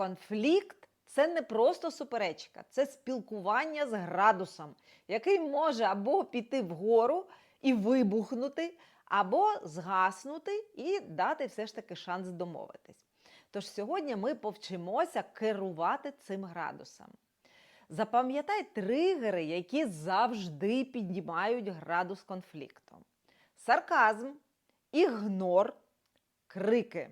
Конфлікт це не просто суперечка, це спілкування з градусом, який може або піти вгору і вибухнути, або згаснути і дати все ж таки шанс домовитись. Тож сьогодні ми повчимося керувати цим градусом. Запам'ятай тригери, які завжди піднімають градус конфлікту: сарказм, ігнор, крики.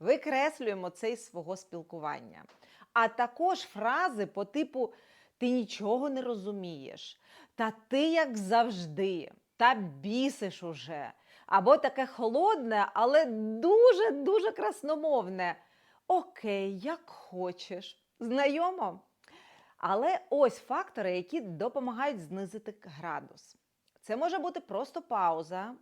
Викреслюємо це із свого спілкування. А також фрази по типу Ти нічого не розумієш, та ти як завжди, та бісиш уже. Або таке холодне, але дуже-дуже красномовне. Окей, як хочеш. Знайомо? Але ось фактори, які допомагають знизити градус. Це може бути просто пауза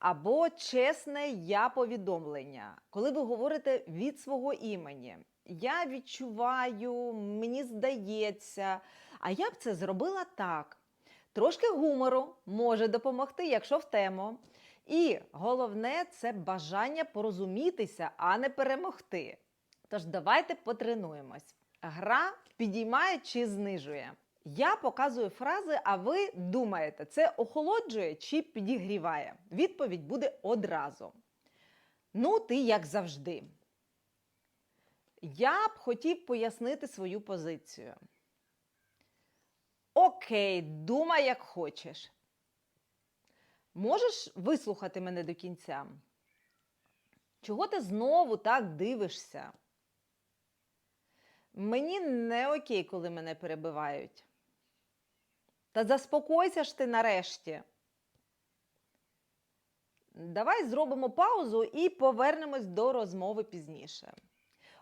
або чесне я повідомлення, коли ви говорите від свого імені. Я відчуваю, мені здається, а я б це зробила так. Трошки гумору може допомогти, якщо в тему. І головне це бажання порозумітися, а не перемогти. Тож давайте потренуємось. Гра підіймає чи знижує. Я показую фрази, а ви думаєте, це охолоджує чи підігріває? Відповідь буде одразу. Ну, ти як завжди. Я б хотів пояснити свою позицію. Окей, думай, як хочеш. Можеш вислухати мене до кінця? Чого ти знову так дивишся? Мені не окей, коли мене перебивають. Та заспокойся ж ти нарешті. Давай зробимо паузу і повернемось до розмови пізніше.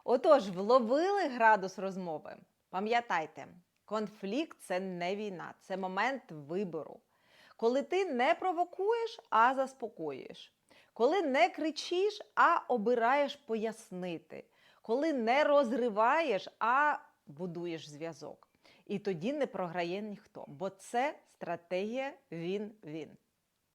Отож, вловили градус розмови. Пам'ятайте, конфлікт це не війна, це момент вибору. Коли ти не провокуєш, а заспокоюєш. Коли не кричиш, а обираєш пояснити. Коли не розриваєш, а будуєш зв'язок. І тоді не програє ніхто, бо це стратегія він-він.